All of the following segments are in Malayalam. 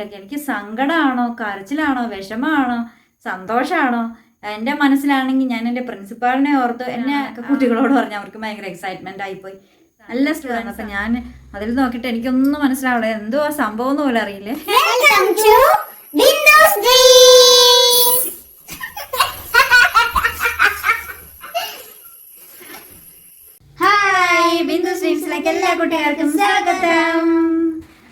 ഫോണിലൊക്കെ എനിക്ക് സങ്കടമാണോ കരച്ചിലാണോ വിഷമമാണോ സന്തോഷമാണോ എന്റെ മനസ്സിലാണെങ്കിൽ ഞാൻ എന്റെ പ്രിൻസിപ്പാളിനെ ഓർത്ത് എന്നെ കുട്ടികളോട് പറഞ്ഞു അവർക്ക് ഭയങ്കര എക്സൈറ്റ്മെന്റ് ആയിപ്പോയി. നല്ല സ്റ്റുഡൻസ് അപ്പം ഞാൻ അതിൽ നോക്കിയിട്ട് എനിക്കൊന്നും മനസ്സിലാവില്ല എന്തോ ആ സംഭവം എന്ന് പോലും അറിയില്ലേ. ഹായ് ബിന്ദു സ്ട്രീംസിലേക്ക് എല്ലാ കുട്ടികൾക്കും സ്വാഗതം.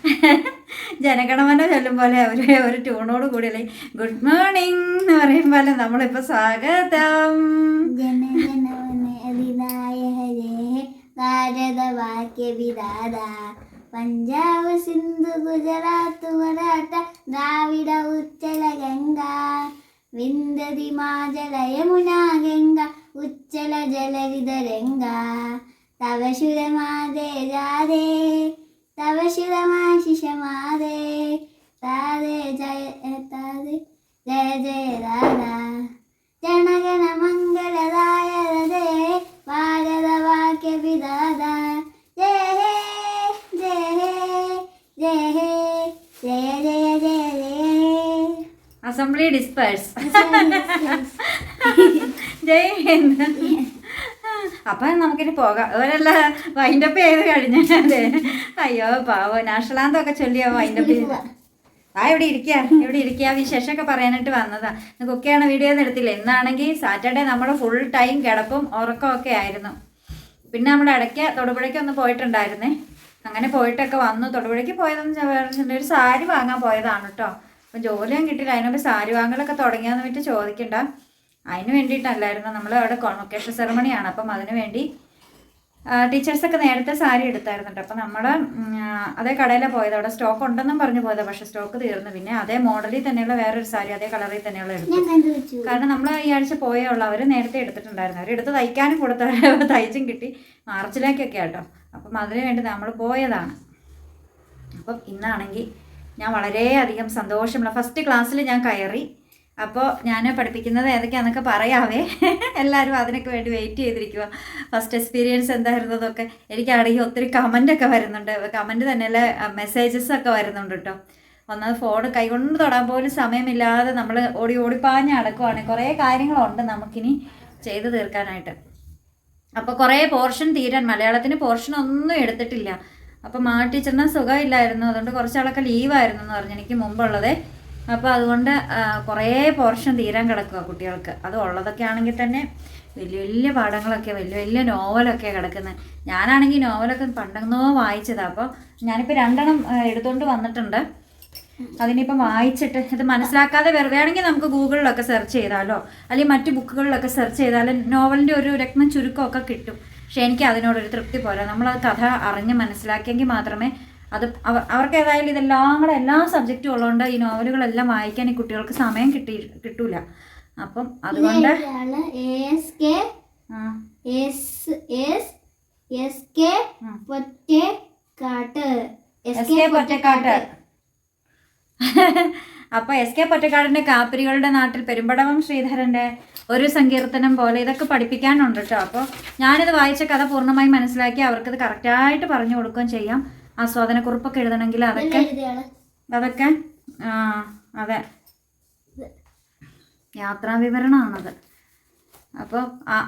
ജനഗണമന ചൊല്ലും പോലെ ഒരു ഒരു ട്യൂണോട് കൂടി അല്ലെ? ഗുഡ് മോർണിംഗ് എന്ന് പറയും പോലെ നമ്മളിപ്പോൾ സ്വാഗതം. പഞ്ചാബ് സിന്ധു ഗുജറാത്ത് മറാഠ ദ്രാവിഡ ഉച്ചല ഗംഗ. വിന്ദതി മാജല യമുന ഗംഗ. ഉച്ചല ജലവിതരംഗ തവ മാതേ ജാതേ തവ ശിരമാശിഷമാതേ താതേ ജയ താതേ. ജയ ജയ രാധാ. ജനഗണ മംഗളദായ രഥേ ഭാരതവാക്യ വിദാത ജയ ഹേ ജയ ഹേ ജയ ഹേ ജയ ജയ ജയ ജയ അസംബ്ലി ഡിസ്പേഴ്സ്. ജയ് ഹിന്ദ്. അപ്പൊ നമുക്കിനി പോകാം. അതുപോലെയല്ല വൈൻഡപ്പ് ചെയ്ത് കഴിഞ്ഞാലേ അയ്യോ പാവോ. നാഷണലാന്തൊക്കെ ചൊല്ലിയോ വൈൻഡപ്പ് ചെയ്ത്. ആ ഇവിടെ ഇരിക്കുക ഇവിടെ ഇരിക്കുക വിശേഷമൊക്കെ പറയാനായിട്ട് വന്നതാ. കുക്കെയാണ് വീഡിയോ ഒന്നും എടുത്തില്ല. ഇന്നാണെങ്കിൽ സാറ്റർഡേ നമ്മൾ ഫുൾ ടൈം കിടപ്പും ഉറക്കമൊക്കെ ആയിരുന്നു. പിന്നെ നമ്മുടെ ഇടയ്ക്ക് തൊടുപുഴയ്ക്ക് ഒന്ന് പോയിട്ടുണ്ടായിരുന്നേ. അങ്ങനെ പോയിട്ടൊക്കെ വന്നു. തൊടുപുഴയ്ക്ക് പോയതെന്ന് വെച്ചാൽ ഒരു സാരി വാങ്ങാൻ പോയതാണ് കേട്ടോ അപ്പം ജോലിയും കിട്ടിയില്ല. അതിനുമ്പ് സാരി വാങ്ങലൊക്കെ തുടങ്ങിയതെന്ന് പറ്റി ചോദിക്കണ്ട. അതിന് വേണ്ടിയിട്ടല്ലായിരുന്നു. നമ്മൾ അവിടെ കോൺവൊക്കേഷൻ സെറമണിയാണ് അപ്പം അതിന് വേണ്ടി ടീച്ചേഴ്സൊക്കെ നേരത്തെ സാരി എടുത്തായിരുന്നുണ്ട് അപ്പം നമ്മൾ അതേ കടയിലാണ് പോയത്. അവിടെ സ്റ്റോക്ക് ഉണ്ടെന്നും പറഞ്ഞു പോയത്. പക്ഷേ സ്റ്റോക്ക് തീർന്നു. പിന്നെ അതേ മോഡലിൽ തന്നെയുള്ള വേറൊരു സാരി അതേ കളറിൽ തന്നെയുള്ള എടുത്തു. കാരണം നമ്മൾ ഈ ആഴ്ച പോയേ ഉള്ളൂ. അവർ നേരത്തെ എടുത്തിട്ടുണ്ടായിരുന്നു. അവർ എടുത്ത് തയ്ക്കാനും കൊടുത്ത തയ്ച്ചും കിട്ടി. മാർച്ചിലേക്കൊക്കെ ആട്ടോ അപ്പം അതിന് വേണ്ടി നമ്മൾ പോയതാണ്. അപ്പം ഇന്നാണെങ്കിൽ ഞാൻ വളരെയധികം സന്തോഷമുള്ള ഫസ്റ്റ് ക്ലാസ്സിൽ ഞാൻ കയറി അപ്പോൾ ഞാൻ പഠിപ്പിക്കുന്നത് ഏതൊക്കെയാണെന്നൊക്കെ പറയാവേ. എല്ലാവരും അതിനൊക്കെ വേണ്ടി വെയിറ്റ് ചെയ്തിരിക്കുക ഫസ്റ്റ് എക്സ്പീരിയൻസ് എന്തായിരുന്നതൊക്കെ. എനിക്കാണെങ്കിൽ ഒത്തിരി കമന്റൊക്കെ വരുന്നുണ്ട്. കമന്റ് തന്നെയല്ല മെസ്സേജസ് ഒക്കെ വരുന്നുണ്ട് കേട്ടോ ഒന്നത് ഫോൺ കൈകൊണ്ട് തൊടാൻ പോലും സമയമില്ലാതെ നമ്മൾ ഓടി ഓടിപ്പാഞ്ഞ് അടക്കുവാണ് കുറേ കാര്യങ്ങളുണ്ട് നമുക്കിനി ചെയ്തു തീർക്കാനായിട്ട്. അപ്പോൾ കുറേ പോർഷൻ തീരാൻ മലയാളത്തിന് പോർഷൻ ഒന്നും എടുത്തിട്ടില്ല. അപ്പോൾ മാ ടീച്ചറിന് സുഖമില്ലായിരുന്നു. അതുകൊണ്ട് കുറച്ചാളൊക്കെ ലീവായിരുന്നു എന്ന് പറഞ്ഞു എനിക്ക് മുമ്പുള്ളത്. അപ്പോൾ അതുകൊണ്ട് കുറേ പോർഷൻ തീരാൻ കിടക്കുക കുട്ടികൾക്ക്. അത് ഉള്ളതൊക്കെ ആണെങ്കിൽ തന്നെ വലിയ വലിയ പാഠങ്ങളൊക്കെ വലിയ വലിയ നോവലൊക്കെ കിടക്കുന്നത് ഞാനാണെങ്കിൽ നോവലൊക്കെ പണ്ടെന്നോ വായിച്ചതാണ് അപ്പോൾ ഞാനിപ്പോൾ രണ്ടെണ്ണം എടുത്തുകൊണ്ട് വന്നിട്ടുണ്ട്. അതിനിപ്പം വായിച്ചിട്ട് ഇത് മനസ്സിലാക്കാതെ വെറുതെ ആണെങ്കിൽ നമുക്ക് ഗൂഗിളിലൊക്കെ സെർച്ച് ചെയ്താലോ അല്ലെങ്കിൽ മറ്റു ബുക്കുകളിലൊക്കെ സെർച്ച് ചെയ്താലും നോവലിന്റെ ഒരു രക്തം ചുരുക്കമൊക്കെ കിട്ടും. പക്ഷേ എനിക്ക് അതിനോടൊരു തൃപ്തി പോരാ. നമ്മളത് കഥ അറിഞ്ഞ് മനസ്സിലാക്കിയെങ്കിൽ മാത്രമേ അത് അവ- അവർക്ക് ഏതായാലും ഇതെല്ലാം കൂടെ എല്ലാ സബ്ജക്റ്റും ഉള്ളതുകൊണ്ട് ഈ നോവലുകളെല്ലാം വായിക്കാൻ ഈ കുട്ടികൾക്ക് സമയം കിട്ടി കിട്ടൂല. അപ്പം അതുകൊണ്ട്. പൊറ്റക്കാട്ട്. അപ്പൊ എസ് കെ പൊറ്റക്കാടിന്റെ കാപ്പിരികളുടെ നാട്ടിൽ പെരുമ്പടവം ശ്രീധരന്റെ ഒരു സങ്കീർത്തനം പോലെ ഇതൊക്കെ പഠിപ്പിക്കാനുണ്ട് കേട്ടോ. അപ്പോൾ ഞാനിത് വായിച്ച കഥ പൂർണമായി മനസ്സിലാക്കി അവർക്കത് കറക്റ്റായിട്ട് പറഞ്ഞു കൊടുക്കുകയും ചെയ്യാം. ആസ്വാദന കുറിപ്പൊക്കെ എഴുതണമെങ്കിൽ അതൊക്കെ അതൊക്കെ ആ അതെ. യാത്രാ വിവരണമാണത് അപ്പോൾ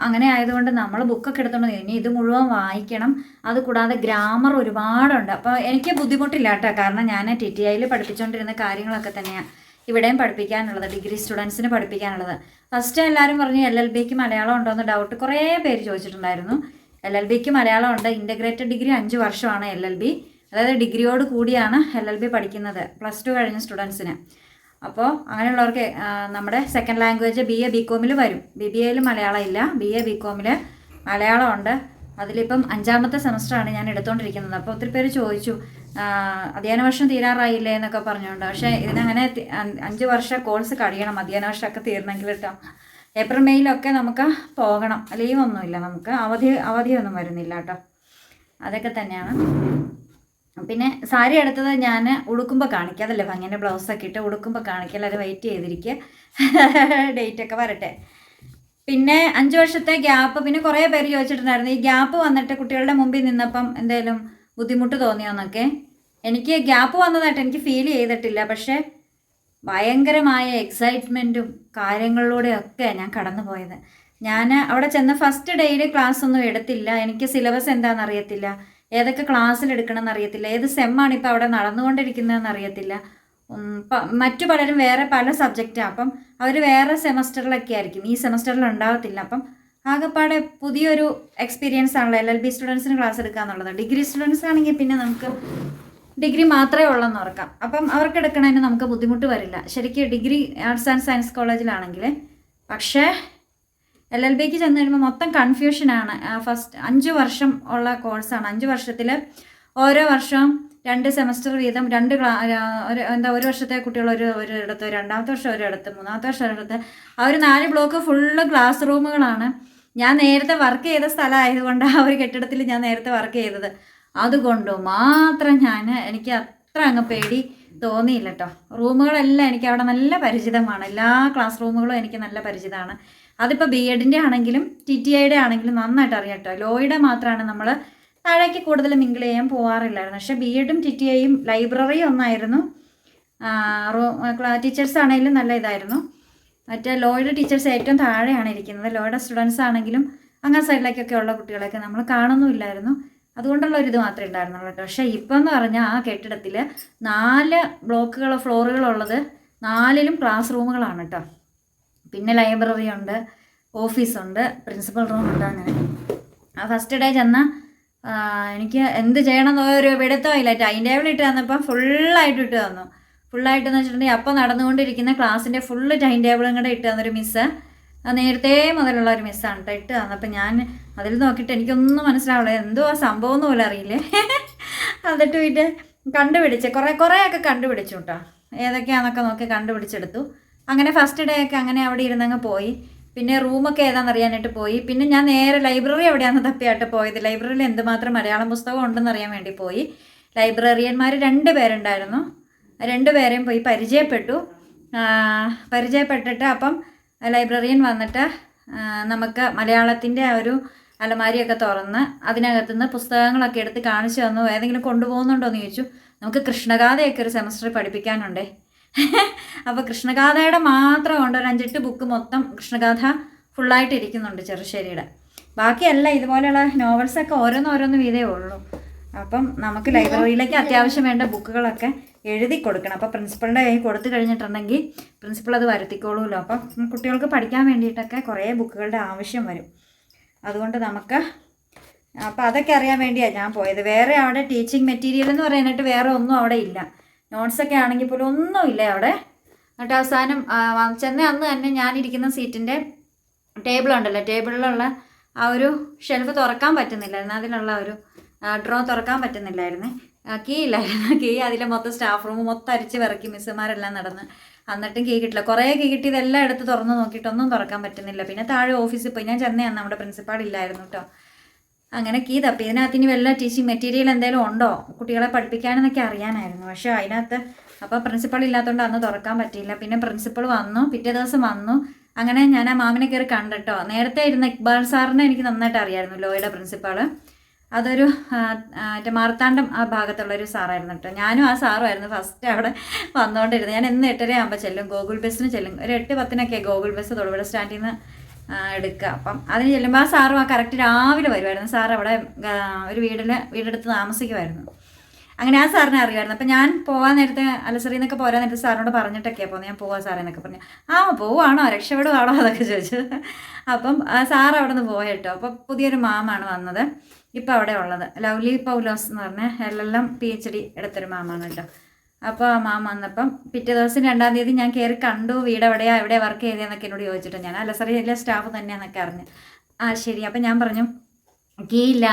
അങ്ങനെ ആയതുകൊണ്ട് നമ്മൾ ബുക്കൊക്കെ എടുത്തോണ്ട് ഇനി ഇത് മുഴുവൻ വായിക്കണം. അത് കൂടാതെ ഗ്രാമർ ഒരുപാടുണ്ട്. അപ്പോൾ എനിക്ക് ബുദ്ധിമുട്ടില്ല കേട്ടോ. കാരണം ഞാൻ ടി ടി ഐയിൽ പഠിപ്പിച്ചുകൊണ്ടിരുന്ന കാര്യങ്ങളൊക്കെ തന്നെയാണ് ഇവിടെയും പഠിപ്പിക്കാനുള്ളത് ഡിഗ്രി സ്റ്റുഡൻസിന് പഠിപ്പിക്കാനുള്ളത്. ഫസ്റ്റ് എല്ലാവരും പറഞ്ഞു എൽ എൽ ബിക്ക് മലയാളം ഉണ്ടോ എന്ന് ഡൗട്ട് കുറേ പേര് ചോദിച്ചിട്ടുണ്ടായിരുന്നു. എൽ എൽ ബിക്ക് മലയാളം ഉണ്ട്. ഇന്റഗ്രേറ്റഡ് ഡിഗ്രി അഞ്ച് വർഷമാണ് എൽ എൽ ബി. അതായത് ഡിഗ്രിയോട് കൂടിയാണ് എൽ എൽ ബി പഠിക്കുന്നത് പ്ലസ് ടു കഴിഞ്ഞ സ്റ്റുഡൻസിന്. അപ്പോൾ അങ്ങനെയുള്ളവർക്ക് നമ്മുടെ second language B A B കോമിൽ വരും. ബി ബി എയിൽ മലയാളം ഇല്ല. ബി എ ബി കോമിൽ മലയാളം ഉണ്ട്. അതിലിപ്പം അഞ്ചാമത്തെ സെമസ്റ്ററാണ് ഞാൻ എടുത്തുകൊണ്ടിരിക്കുന്നത് അപ്പോൾ ഒത്തിരി പേര് ചോദിച്ചു അധ്യയന വർഷം തീരാറായില്ലേ എന്നൊക്കെ പറഞ്ഞുകൊണ്ട്. പക്ഷേ ഇതിനങ്ങനെ അഞ്ച് വർഷം കോഴ്സ് കഴിയണം അധ്യയന വർഷമൊക്കെ തീർന്നെങ്കിൽ കേട്ടോ. ഏപ്രിൽ മെയ്യിലൊക്കെ നമുക്ക് പോകണം. ലീവൊന്നുമില്ല നമുക്ക്. അവധി അവധിയൊന്നും വരുന്നില്ല കേട്ടോ. അതൊക്കെ തന്നെയാണ്. പിന്നെ സാരി എടുത്തത് ഞാൻ ഉടുക്കുമ്പോൾ കാണിക്കുക അതല്ലേ ഭംഗിന്റെ ബ്ലൗസൊക്കെ ഇട്ട് ഉടുക്കുമ്പോൾ കാണിക്കുക എല്ലാവരും വെയിറ്റ് ചെയ്തിരിക്കുക. ഡേറ്റ് ഒക്കെ വരട്ടെ. പിന്നെ അഞ്ച് വർഷത്തെ ഗ്യാപ്പ് പിന്നെ കുറേ പേര് ചോദിച്ചിട്ടുണ്ടായിരുന്നു. ഈ ഗ്യാപ്പ് വന്നിട്ട് കുട്ടികളുടെ മുമ്പിൽ നിന്നപ്പം എന്തെങ്കിലും ബുദ്ധിമുട്ട് തോന്നിയോന്നൊക്കെ. എനിക്ക് ഗ്യാപ്പ് വന്നതായിട്ട് എനിക്ക് ഫീൽ ചെയ്തിട്ടില്ല. പക്ഷേ ഭയങ്കരമായ എക്സൈറ്റ്മെന്റും കാര്യങ്ങളിലൂടെയൊക്കെ ഞാൻ കടന്നു പോയത് ഞാൻ അവിടെ ചെന്ന് ഫസ്റ്റ് ഡേയിൽ ക്ലാസ് ഒന്നും എടുത്തില്ല. എനിക്ക് സിലബസ് എന്താണെന്ന് അറിയത്തില്ല. ഏതൊക്കെ ക്ലാസ്സിൽ എടുക്കണമെന്ന് അറിയത്തില്ല. ഏത് സെമ്മാണ് ഇപ്പോൾ അവിടെ നടന്നുകൊണ്ടിരിക്കുന്നതെന്ന് അറിയത്തില്ല. മറ്റു പലരും വേറെ പല സബ്ജക്റ്റാണ് അപ്പം അവർ വേറെ സെമസ്റ്ററിലൊക്കെ ആയിരിക്കും. ഈ സെമസ്റ്ററിൽ ഉണ്ടാകത്തില്ല അപ്പം ആകെപ്പാടെ പുതിയൊരു എക്സ്പീരിയൻസ് ആണല്ലോ എൽ എൽ ബി സ്റ്റുഡൻസിന് ക്ലാസ് എടുക്കുക എന്നുള്ളത്. ഡിഗ്രി സ്റ്റുഡൻസ് ആണെങ്കിൽ പിന്നെ നമുക്ക് ഡിഗ്രി മാത്രമേ ഉള്ളെന്ന് ഓർക്കാം. അപ്പം അവർക്ക് എടുക്കണതിന് നമുക്ക് ബുദ്ധിമുട്ട് വരില്ല. ശരിക്കും ഡിഗ്രി ആർട്സ് ആൻഡ് സയൻസ് കോളേജിലാണെങ്കിൽ പക്ഷേ എൽ എൽ ബിക്ക് ചെന്ന് കഴിയുമ്പോൾ മൊത്തം കൺഫ്യൂഷനാണ് ഫസ്റ്റ് അഞ്ച് വർഷം ഉള്ള കോഴ്സാണ് അഞ്ച് വർഷത്തിൽ ഓരോ വർഷവും രണ്ട് സെമസ്റ്റർ വീതം രണ്ട് ക്ലാ ഒരു എന്താ ഒരു വർഷത്തെ കുട്ടികൾ ഒരു ഒരിടത്ത് രണ്ടാമത്തെ വർഷം ഒരിടത്ത് മൂന്നാമത്തെ വർഷം ഒരിടത്ത് ആ ഒരു നാല് ബ്ലോക്ക് ഫുള്ള് ക്ലാസ് റൂമുകളാണ് ഞാൻ നേരത്തെ വർക്ക് ചെയ്ത സ്ഥലമായതുകൊണ്ട് ആ ഒരു കെട്ടിടത്തിൽ ഞാൻ നേരത്തെ വർക്ക് ചെയ്തത്. അതുകൊണ്ട് മാത്രം ഞാൻ എനിക്ക് അത്ര അങ്ങ് പേടി തോന്നിയില്ല കേട്ടോ റൂമുകളെല്ലാം എനിക്ക് അവിടെ നല്ല പരിചിതമാണ്. എല്ലാ ക്ലാസ് റൂമുകളും എനിക്ക് നല്ല പരിചിതമാണ്. അതിപ്പോൾ ബി എഡിന്റെ ആണെങ്കിലും ടി ടി ഐയുടെ ആണെങ്കിലും നന്നായിട്ട് അറിയാം കേട്ടോ. ലോയുടെ മാത്രമാണ് നമ്മൾ താഴേക്ക് കൂടുതൽ മിങ്കിൾ ചെയ്യാൻ പോകാറില്ലായിരുന്നു പക്ഷേ ബി എഡും ടി ടി ഐയും ലൈബ്രറിയും ഒന്നായിരുന്നു. ടീച്ചേഴ്സ് ആണെങ്കിലും നല്ല ഇതായിരുന്നു. മറ്റേ ലോയുടെ ടീച്ചേഴ്സ് ഏറ്റവും താഴെയാണ് ഇരിക്കുന്നത്. ലോയുടെ സ്റ്റുഡൻസ് ആണെങ്കിലും അങ്ങനെ സൈഡിലേക്കൊക്കെ ഉള്ള കുട്ടികളെയൊക്കെ നമ്മൾ കാണുന്നുമില്ലായിരുന്നു. അതുകൊണ്ടുള്ള ഒരു ഇത് മാത്രമേ ഉണ്ടായിരുന്നുള്ളൂ പക്ഷേ ഇപ്പം എന്ന് പറഞ്ഞാൽ ആ കെട്ടിടത്തിൽ നാല് ബ്ലോക്കുകൾ ഫ്ലോറുകളുള്ളത് നാലിലും ക്ലാസ് റൂമുകളാണ് കേട്ടോ. പിന്നെ ലൈബ്രറി ഉണ്ട് ഓഫീസുണ്ട് പ്രിൻസിപ്പൽ റൂം ഉണ്ട് അങ്ങനെ. ആ ഫസ്റ്റ് ഡേ ചെന്ന എനിക്ക് എന്ത് ചെയ്യണം എന്ന് ഒരു പിടുത്തമില്ല ടൈം ടേബിൾ ഇട്ട് തന്നപ്പം ഫുള്ളായിട്ട് ഇട്ട് തന്നു. ഫുള്ളായിട്ട് എന്ന് വെച്ചിട്ടുണ്ടെങ്കിൽ അപ്പം നടന്നുകൊണ്ടിരിക്കുന്ന ക്ലാസ്സിന്റെ ഫുള്ള് ടൈം ടേബിളും കൂടെ ഇട്ട് തന്നൊരു മിസ്സ് നേരത്തെ മുതലുള്ള ഒരു മിസ്സാണ് കേട്ടോ ഇട്ട് തന്നപ്പോൾ ഞാൻ അതിൽ നോക്കിയിട്ട് എനിക്കൊന്നും മനസ്സിലാവില്ല എന്തോ ആ സംഭവം എന്ന് പോലും അറിയില്ലേ? എന്നിട്ട് പോയിട്ട് കണ്ടുപിടിച്ച് കുറേ കുറേയൊക്കെ കണ്ടുപിടിച്ചു കേട്ടോ ഏതൊക്കെയാണെന്നൊക്കെ നോക്കി കണ്ടുപിടിച്ചെടുത്തു. അങ്ങനെ ഫസ്റ്റ് ഡേ ഒക്കെ അങ്ങനെ അവിടെ ഇരുന്നങ്ങ് പോയി. പിന്നെ റൂമൊക്കെ ഏതാണെന്ന് അറിയാനായിട്ട് പോയി. പിന്നെ ഞാൻ നേരെ ലൈബ്രറി എവിടെയാണെന്ന് തപ്പിയായിട്ട് പോയത്. ലൈബ്രറിയിൽ എന്തുമാത്രം മലയാളം പുസ്തകം ഉണ്ടെന്ന് അറിയാൻ വേണ്ടി പോയി. ലൈബ്രറിയന്മാർ രണ്ട് പേരുണ്ടായിരുന്നു. രണ്ടുപേരെയും പോയി പരിചയപ്പെട്ടു. പരിചയപ്പെട്ടിട്ട് അപ്പം ലൈബ്രറിയൻ വന്നിട്ട് നമുക്ക് മലയാളത്തിന്റെ ഒരു അലമാരിയൊക്കെ തുറന്ന് അതിനകത്തുനിന്ന് പുസ്തകങ്ങളൊക്കെ എടുത്ത് കാണിച്ചു തന്നു. ഏതെങ്കിലും കൊണ്ടുപോകുന്നുണ്ടോ എന്ന് ചോദിച്ചു. നമുക്ക് കൃഷ്ണഗാഥയൊക്കെ ഒരു സെമസ്റ്റർ പഠിപ്പിക്കാനുണ്ടേ. അപ്പോൾ കൃഷ്ണഗാഥയുടെ മാത്രം ഉണ്ട്. ഒരു അഞ്ചെട്ട് ബുക്ക് മൊത്തം കൃഷ്ണഗാഥ ഫുള്ളായിട്ട് ഇരിക്കുന്നുണ്ട് ചെറുശ്ശേരിയുടെ. ബാക്കിയല്ല ഇതുപോലെയുള്ള നോവൽസൊക്കെ ഓരോന്നോരോന്ന് വീതേ ഉള്ളൂ. അപ്പം നമുക്ക് ലൈബ്രറിയിലേക്ക് അത്യാവശ്യം വേണ്ട ബുക്കുകളൊക്കെ എഴുതി കൊടുക്കണം. അപ്പോൾ പ്രിൻസിപ്പളിന്റെ കയ്യിൽ കൊടുത്തു കഴിഞ്ഞിട്ടുണ്ടെങ്കിൽ പ്രിൻസിപ്പൾ അത് വരുത്തിക്കോളൂല്ലോ. അപ്പം കുട്ടികൾക്ക് പഠിക്കാൻ വേണ്ടിയിട്ടൊക്കെ കുറേ ബുക്കുകളുടെ ആവശ്യം വരും. അതുകൊണ്ട് നമുക്ക് അപ്പോൾ അതൊക്കെ അറിയാൻ വേണ്ടിയാണ് ഞാൻ പോയത്. വേറെ അവിടെ ടീച്ചിങ് മെറ്റീരിയൽ എന്ന് പറയാനായിട്ട് വേറെ ഒന്നും അവിടെ ഇല്ല. നോട്ട്സൊക്കെ ആണെങ്കിൽ പോലും ഒന്നുമില്ല അവിടെ? എന്നിട്ട് അവസാനം ചെന്ന അന്ന് തന്നെ ഞാനിരിക്കുന്ന സീറ്റിന്റെ ടേബിൾ ഉണ്ടല്ലോ ടേബിളിലുള്ള ആ ഒരു ഷെൽഫ് തുറക്കാൻ പറ്റുന്നില്ലായിരുന്നു. അതിലുള്ള ഒരു ഡ്രോ തുറക്കാൻ പറ്റുന്നില്ലായിരുന്നു. കീ ഇല്ലായിരുന്നു. കീ അതിലെ മൊത്തം സ്റ്റാഫ് റൂം മൊത്തം അരിച്ച് വിറക്കി മിസ്സുമാരെല്ലാം നടന്ന്. എന്നിട്ടും കീ കിട്ടില്ല. കുറേ കീ കിട്ടി കിട്ടിയതെല്ലാം എടുത്ത് തുറന്ന് നോക്കിയിട്ടൊന്നും തുറക്കാൻ പറ്റുന്നില്ല. പിന്നെ താഴെ ഓഫീസിൽ പോയി. ഞാൻ ചെന്നയാണ് നമ്മുടെ പ്രിൻസിപ്പാൾ ഇല്ലായിരുന്നു കേട്ടോ അങ്ങനെ കീ തപ്പി. ഇതിനകത്ത് ഇനി വല്ല ടീച്ചിങ് മെറ്റീരിയൽ എന്തെങ്കിലും ഉണ്ടോ? കുട്ടികളെ പഠിപ്പിക്കാനെന്നൊക്കെ അറിയാനായിരുന്നു. പക്ഷേ അതിനകത്ത് അപ്പോൾ പ്രിൻസിപ്പൾ ഇല്ലാത്തതുകൊണ്ട് അന്ന് തുറക്കാൻ പറ്റിയില്ല. പിന്നെ പ്രിൻസിപ്പൾ വന്നു പിറ്റേ ദിവസം വന്നു. അങ്ങനെ ഞാൻ ആ മാമിനെ കയറി കണ്ടിട്ടോ. നേരത്തെ ഇരുന്ന ഇക്ബാൽ സാറിനെ എനിക്ക് നന്നായിട്ട് അറിയായിരുന്നു ലോയുടെ പ്രിൻസിപ്പാൾ അതൊരു മറ്റേ മാർത്താണ്ഡം ആ ഭാഗത്തുള്ളൊരു സാറായിരുന്നു കേട്ടോ. ഞാനും ആ സാറുമായിരുന്നു ഫസ്റ്റ് അവിടെ വന്നുകൊണ്ടിരുന്നത് ഞാൻ എന്ന് എട്ടര ആകുമ്പോൾ ചെല്ലും ഗൂഗിൾ ബസ്സിന് ചെല്ലും. ഒരു എട്ട് പത്തിനൊക്കെ ഗൂഗിൾ ബസ് തൊടുപുഴ സ്റ്റാൻഡിൽ നിന്ന് എടുക്കുക. അപ്പം അതിന് ചെല്ലുമ്പോൾ ആ സാറും ആ കറക്റ്റ് രാവിലെ വരുമായിരുന്നു സാർ അവിടെ ഒരു വീടിൽ വീടെടുത്ത് താമസിക്കുമായിരുന്നു അങ്ങനെ ആ സാറിനെ അറിയുമായിരുന്നു അപ്പം ഞാൻ പോകാൻ നേരത്തെ അലസറിയിൽ നിന്നൊക്കെ പോരാൻ നേരത്തെ സാറിനോട് പറഞ്ഞിട്ടൊക്കെയാണ് പോകുന്നത് ഞാൻ പോവാം സാറേ എന്നൊക്കെ പറഞ്ഞു. ആ പോവാണോ? രക്ഷപ്പെടുവാണോ? അതൊക്കെ ചോദിച്ചു. അപ്പം സാർ അവിടെ നിന്ന് പോയട്ടോ അപ്പം പുതിയൊരു മാമാണ് വന്നത്. ഇപ്പം അവിടെ ഉള്ളത്. ലവ്ലി പൗലോസ് എന്ന് പറഞ്ഞ L L M P H D എടുത്തൊരു മാമാണ് കേട്ടോ. അപ്പോൾ മാം വന്നപ്പം പിറ്റേ ദിവസം രണ്ടാം തീയതി ഞാൻ കയറി കണ്ടു വീട് എവിടെയാ എവിടെ വർക്ക് ചെയ്തതെന്നൊക്കെ എന്നോട് ചോദിച്ചിട്ട് ഞാൻ. അല്ല സാറേ എല്ലാ സ്റ്റാഫ് തന്നെയാണെന്നൊക്കെ അറിഞ്ഞു. ആ ശരി. അപ്പം ഞാൻ പറഞ്ഞു കീ ഇല്ല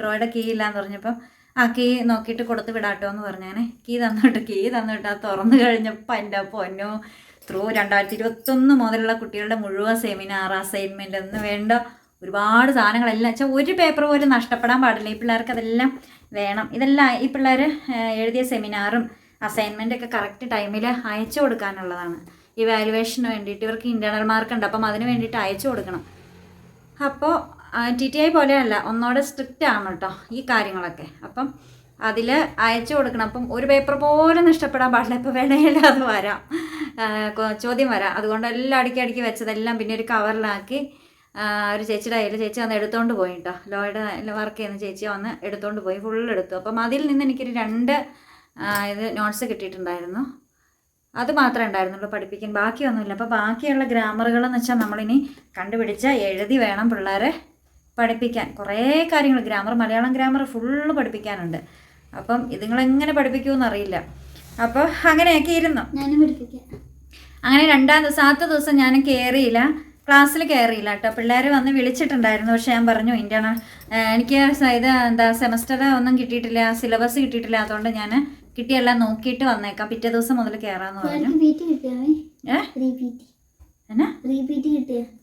ഡ്രോയുടെ കീ ഇല്ല എന്ന് പറഞ്ഞപ്പം ആ കീ നോക്കിയിട്ട് കൊടുത്ത് വിടാട്ടോ എന്ന് പറഞ്ഞാനെ കീ തന്നിട്ട് കീ തന്നിട്ട്. ആ തുറന്നു കഴിഞ്ഞപ്പോൾ എന്റെ പൊന്നോ ത്രൂ രണ്ടായിരത്തി ഇരുപത്തൊന്ന് മുതലുള്ള കുട്ടികളുടെ മുഴുവൻ സെമിനാർ അസൈൻമെന്റ് എന്ന് വേണ്ട ഒരുപാട് സാധനങ്ങളെല്ലാം വെച്ചാൽ ഒരു പേപ്പർ പോലും നഷ്ടപ്പെടാൻ പാടില്ല. ഈ പിള്ളേർക്ക് അതെല്ലാം വേണം. ഇതെല്ലാം ഈ പിള്ളേർ എഴുതിയ സെമിനാറും അസൈൻമെന്റ് ഒക്കെ കറക്റ്റ് ടൈമിൽ അയച്ചു കൊടുക്കാനുള്ളതാണ്. ഈ വാലുവേഷന് വേണ്ടിയിട്ട് ഇവർക്ക് ഇന്റേർണൽ മാർക്ക് ഉണ്ട്. അപ്പം അതിന് വേണ്ടിയിട്ട് അയച്ചു കൊടുക്കണം. അപ്പോൾ ടി ടി ഐ പോലെയല്ല ഒന്നോടെ സ്ട്രിക്റ്റ് ആണ് കേട്ടോ ഈ കാര്യങ്ങളൊക്കെ. അപ്പം അതിൽ അയച്ചു കൊടുക്കണം. അപ്പം ഒരു പേപ്പർ പോലും നഷ്ടപ്പെടാൻ പാടില്ല. ഇപ്പോൾ വേണമെങ്കിൽ അത് വരാം. ചോദ്യം വരാം. അതുകൊണ്ട് എല്ലാം അടുക്കി അടുക്കി വെച്ചതെല്ലാം പിന്നെ ഒരു കവറിലാക്കി ഒരു ചേച്ചിയുടെ കയ്യിൽ ചേച്ചി വന്ന് എടുത്തുകൊണ്ട് പോയി കേട്ടോ. ലോയുടെ വർക്ക് ചെയ്യുന്ന ചേച്ചി വന്ന് എടുത്തുകൊണ്ട് പോയി. ഫുള്ള് എടുത്തു. അപ്പം അതിൽ നിന്ന് എനിക്കൊരു രണ്ട് ഇത് നോട്ട്സ് കിട്ടിയിട്ടുണ്ടായിരുന്നു. അത് മാത്രമേ ഉണ്ടായിരുന്നുള്ളൂ പഠിപ്പിക്കാൻ. ബാക്കിയൊന്നുമില്ല. അപ്പോൾ ബാക്കിയുള്ള ഗ്രാമറുകളെന്ന് വെച്ചാൽ നമ്മളിനി കണ്ടുപിടിച്ച എഴുതി വേണം പിള്ളേരെ പഠിപ്പിക്കാൻ. കുറേ കാര്യങ്ങൾ. ഗ്രാമർ മലയാളം ഗ്രാമർ ഫുള്ള് പഠിപ്പിക്കാനുണ്ട്. അപ്പം ഇതുങ്ങളെങ്ങനെ പഠിപ്പിക്കുമെന്ന് അറിയില്ല. അപ്പോൾ അങ്ങനെയൊക്കെ ഇരുന്നു. അങ്ങനെ രണ്ടാം ദിവസം ആദ്യത്തെ ദിവസം ഞാൻ കയറിയില്ല ക്ലാസ്സിൽ കയറിയില്ല കേട്ടോ. പിള്ളേർ വന്ന് വിളിച്ചിട്ടുണ്ടായിരുന്നു. പക്ഷെ ഞാൻ പറഞ്ഞു ഇന്ത്യണ എനിക്ക് ഇത് എന്താ സെമസ്റ്റർ ഒന്നും കിട്ടിയിട്ടില്ല സിലബസ് കിട്ടിയിട്ടില്ല. അതുകൊണ്ട് ഞാൻ കിട്ടിയെല്ലാം നോക്കിയിട്ട് വന്നേക്കാം. പിറ്റേ ദിവസം മുതൽ കയറാന്ന് പറഞ്ഞു.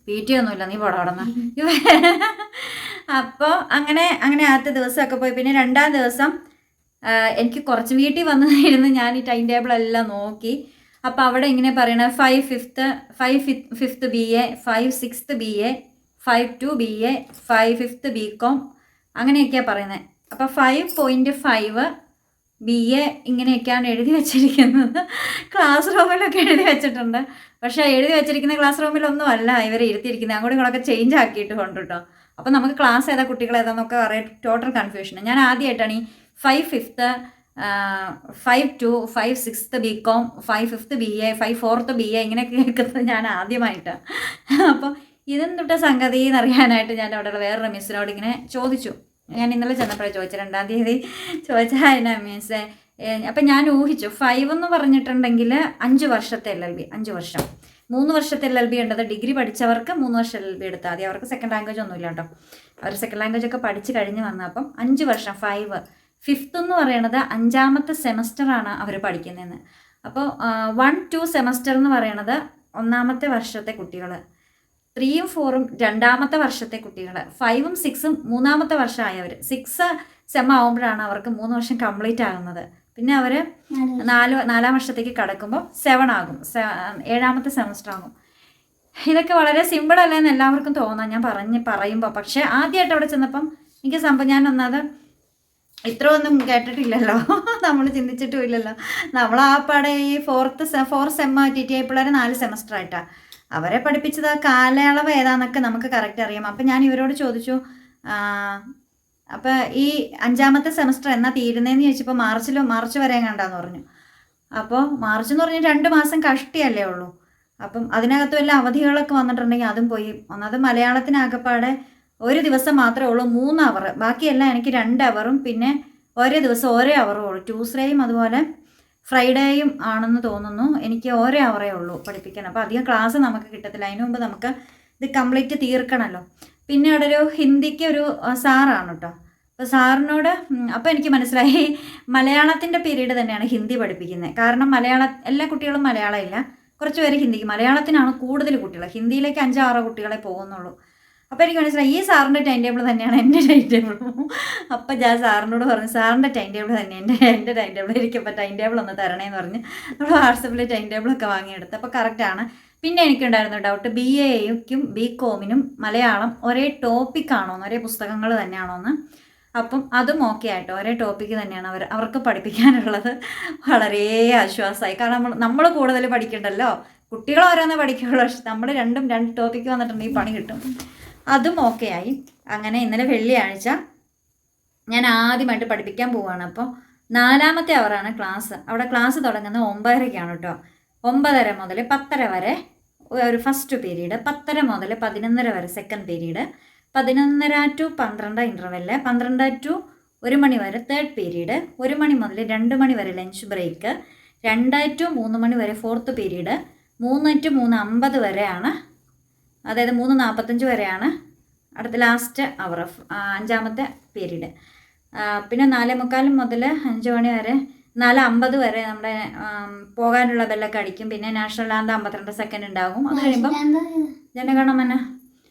പി ടി ഒന്നുമില്ല. നീ പോടാ അപ്പോൾ അങ്ങനെ അങ്ങനെ ആദ്യത്തെ ദിവസമൊക്കെ പോയി. പിന്നെ രണ്ടാം ദിവസം എനിക്ക് കുറച്ച് വീട്ടിൽ വന്നതായിരുന്നു ഇരുന്ന് ഞാൻ ഈ ടൈം ടേബിൾ എല്ലാം നോക്കി. അപ്പോൾ അവിടെ ഇങ്ങനെ പറയണത് five fifth five fifth B A five sixth B A five two B A five fifth B com അങ്ങനെയൊക്കെയാണ് പറയുന്നത് അപ്പോൾ five point five B A ഇങ്ങനെയൊക്കെയാണ് എഴുതി വെച്ചിരിക്കുന്നത്. ക്ലാസ് റൂമിലൊക്കെ എഴുതി വെച്ചിട്ടുണ്ട്. പക്ഷേ എഴുതി വെച്ചിരിക്കുന്ന ക്ലാസ് റൂമിലൊന്നും അല്ല ഇവർ ഇരുത്തിയിരിക്കുന്നത്. അങ്ങോട്ടും ഇങ്ങോട്ടൊക്കെ ചേഞ്ച് ആക്കിയിട്ട് കൊണ്ട് കേട്ടോ അപ്പോൾ നമുക്ക് ക്ലാസ് ഏതാ കുട്ടികൾ അറിയാം ടോട്ടൽ കൺഫ്യൂഷൻ ഞാൻ ആദ്യമായിട്ടാണ് ഈ five fifth five two five sixth B com five fifth B A five fourth B A ഇങ്ങനെ കേൾക്കുന്നത് ഞാൻ ആദ്യമായിട്ടാണ് അപ്പോൾ ഇതെന്തുട്ട സംഗതി എന്നറിയാനായിട്ട് ഞാൻ അവിടെ വേറൊരു മിസ്സിനോട് ഇങ്ങനെ ചോദിച്ചു. ഞാൻ ഇന്നലെ ചെന്നപ്പോഴേ ചോദിച്ചു രണ്ടാം തീയതി ചോദിച്ചാൽ എന്നാ മീൻസ് അപ്പം ഞാൻ ഊഹിച്ചു ഫൈവ് എന്ന് പറഞ്ഞിട്ടുണ്ടെങ്കിൽ അഞ്ച് വർഷത്തെ എൽ എൽ ബി അഞ്ച് വർഷം. മൂന്ന് വർഷത്തെ എൽ എൽ ബി ഉണ്ടത് ഡിഗ്രി പഠിച്ചവർക്ക് മൂന്ന് വർഷം എൽ എൽ ബി എടുത്താൽ മതി. അവർക്ക് സെക്കൻഡ് ലാംഗ്വേജ് ഒന്നുമില്ല കേട്ടോ. അവർ സെക്കൻഡ് ലാംഗ്വേജ് ഒക്കെ പഠിച്ച് കഴിഞ്ഞ് വന്നപ്പം അഞ്ച് വർഷം ഫൈവ് ഫിഫ്ത്ത് എന്ന് പറയണത് അഞ്ചാമത്തെ സെമസ്റ്ററാണ് അവർ പഠിക്കുന്നതെന്ന്. അപ്പോൾ വൺ ടു സെമസ്റ്റർ എന്ന് പറയണത് ഒന്നാമത്തെ വർഷത്തെ കുട്ടികൾ ത്രീയും ഫോറും രണ്ടാമത്തെ വർഷത്തെ കുട്ടികൾ ഫൈവും സിക്സും മൂന്നാമത്തെ വർഷമായവർ സിക്സ് സെം ആവുമ്പോഴാണ് അവർക്ക് മൂന്ന് വർഷം കംപ്ലീറ്റ് ആകുന്നത്. പിന്നെ അവർ നാല് നാലാം വർഷത്തേക്ക് കടക്കുമ്പോൾ സെവൻ ആകും. സെ- ഏഴാമത്തെ സെമസ്റ്റർ ആകും. ഇതൊക്കെ വളരെ സിമ്പിൾ അല്ലെന്ന് എല്ലാവർക്കും തോന്നാം. ഞാൻ പറഞ്ഞ് പറയുമ്പോൾ പക്ഷേ ആദ്യമായിട്ട് അവിടെ ചെന്നപ്പം എനിക്ക് സംഭവം ഞാൻ ഒന്നത് ഇത്ര ഒന്നും കേട്ടിട്ടില്ലല്ലോ. നമ്മൾ ചിന്തിച്ചിട്ടും ഇല്ലല്ലോ. നമ്മൾ ആ പാടെ ഈ fourth four sem T T I പിള്ളേർ നാല് സെമസ്റ്റർ ആയിട്ടാണ് അവരെ പഠിപ്പിച്ചത് ആ കാലയളവ് ഏതാന്നൊക്കെ നമുക്ക് കറക്റ്റ് അറിയാം. അപ്പം ഞാൻ ഇവരോട് ചോദിച്ചു അപ്പം ഈ അഞ്ചാമത്തെ സെമസ്റ്റർ എന്നാ തീരുന്നതെന്ന് ചോദിച്ചപ്പോൾ മാർച്ചിലോ മാർച്ച് വരെ കണ്ടാന്ന് പറഞ്ഞു. അപ്പോൾ മാർച്ച് എന്ന് പറഞ്ഞാൽ രണ്ട് മാസം കഷ്ടിയല്ലേ ഉള്ളൂ. അപ്പം അതിനകത്ത് വല്ല അവധികളൊക്കെ വന്നിട്ടുണ്ടെങ്കിൽ അതും പോയി. ഒന്നത് മലയാളത്തിനാകപ്പാടെ ഒരു ദിവസം മാത്രമേ ഉള്ളൂ മൂന്ന് അവർ ബാക്കിയെല്ലാം എനിക്ക് രണ്ട് അവറും പിന്നെ ഓരോ ദിവസം ഓരോ അവറും ഉള്ളൂ. ട്യൂസ്ഡേയും അതുപോലെ ഫ്രൈഡേയും ആണെന്ന് തോന്നുന്നു. എനിക്ക് ഓരോ അവറേ ഉള്ളൂ പഠിപ്പിക്കണം അപ്പോൾ അധികം ക്ലാസ് നമുക്ക് കിട്ടത്തില്ല. അതിനു മുമ്പ് നമുക്ക് ഇത് കംപ്ലീറ്റ് തീർക്കണമല്ലോ പിന്നെ അവിടെ ഒരു ഹിന്ദിക്ക് ഒരു സാറാണ് കേട്ടോ അപ്പോൾ സാറിനോട് അപ്പോൾ എനിക്ക് മനസ്സിലായി. മലയാളത്തിന്റെ പീരീഡ് തന്നെയാണ് ഹിന്ദി പഠിപ്പിക്കുന്നത്. കാരണം മലയാള എല്ലാ കുട്ടികളും മലയാളം ഇല്ല. കുറച്ച് പേര് ഹിന്ദിക്ക്. മലയാളത്തിനാണ് കൂടുതൽ കുട്ടികൾ. ഹിന്ദിയിലേക്ക് അഞ്ചാറോ കുട്ടികളെ പോകുന്നുള്ളൂ. അപ്പോൾ എനിക്ക് മനസ്സിലായി ഈ സാറിന്റെ ടൈം ടേബിൾ തന്നെയാണ് എന്റെ ടൈം ടേബിളും അപ്പം ഞാൻ സാറിനോട് പറഞ്ഞു സാറിന്റെ ടൈം ടേബിൾ തന്നെ എന്റെ എന്റെ ടൈം ടേബിൾ ഇരിക്കുമ്പോൾ ടൈം ടേബിൾ ഒന്ന് തരണേന്ന് പറഞ്ഞ് നമ്മൾ വാട്സപ്പിൽ ടൈം ടേബിളൊക്കെ വാങ്ങിയെടുത്ത്. അപ്പോൾ കറക്റ്റാണ് പിന്നെ എനിക്കുണ്ടായിരുന്ന ഡൗട്ട് ബി എക്കും ബി കോമിനും മലയാളം ഒരേ ടോപ്പിക്കാണോ ഒരേ പുസ്തകങ്ങൾ തന്നെയാണോ എന്ന് അപ്പം അതും ഓക്കെ ആയിട്ടോ. ഒരേ ടോപ്പിക്ക് തന്നെയാണ് അവർ അവർക്ക് പഠിപ്പിക്കാനുള്ളത്. വളരെ ആശ്വാസമായി. കാരണം നമ്മൾ നമ്മൾ കൂടുതൽ പഠിക്കണ്ടല്ലോ. കുട്ടികൾ ഓരോന്നേ പഠിക്കുള്ളൂ. പക്ഷെ നമ്മൾ രണ്ടും രണ്ട് ടോപ്പിക്ക് വന്നിട്ടുണ്ടെങ്കിൽ പണി കിട്ടും. അതും ഓക്കെ ആയി. അങ്ങനെ ഇന്നലെ വെള്ളിയാഴ്ച ഞാൻ ആദ്യമായിട്ട് പഠിപ്പിക്കാൻ പോവുകയാണ് അപ്പോൾ നാലാമത്തെ അവറാണ് ക്ലാസ് അവിടെ ക്ലാസ് തുടങ്ങുന്നത് ഒമ്പതരയ്ക്കാണ് കേട്ടോ ഒമ്പതര മുതൽ പത്തര വരെ ഒരു ഫസ്റ്റ് പീരീഡ് പത്തര മുതൽ പതിനൊന്നര വരെ സെക്കൻഡ് പീരീഡ് പതിനൊന്നര ടു പന്ത്രണ്ട് ഇന്റർവെല്ല് പന്ത്രണ്ട് ടു ഒരു മണി വരെ തേർഡ് പീരീഡ് ഒരു മണി മുതൽ രണ്ട് മണി വരെ ലഞ്ച് ബ്രേക്ക് രണ്ട് ടു മൂന്ന് മണി വരെ ഫോർത്ത് പീരീഡ് മൂന്ന് ടു മൂന്ന് അമ്പത് വരെയാണ് അതായത് മൂന്ന് നാൽപ്പത്തഞ്ച് വരെയാണ്. അടുത്ത ലാസ്റ്റ് അവർ അഞ്ചാമത്തെ പീരീഡ് പിന്നെ നാലേ മുക്കാലും മുതൽ അഞ്ച് മണി വരെ നാല് അമ്പത് വരെ നമ്മുടെ പോകാനുള്ള ബെല്ലൊക്കെ അടിക്കും. പിന്നെ നാഷണൽ ആന്ത അമ്പത്തിരണ്ട് സെക്കൻഡ് ഉണ്ടാകും. അത് കഴിയുമ്പം ജനഗണമന.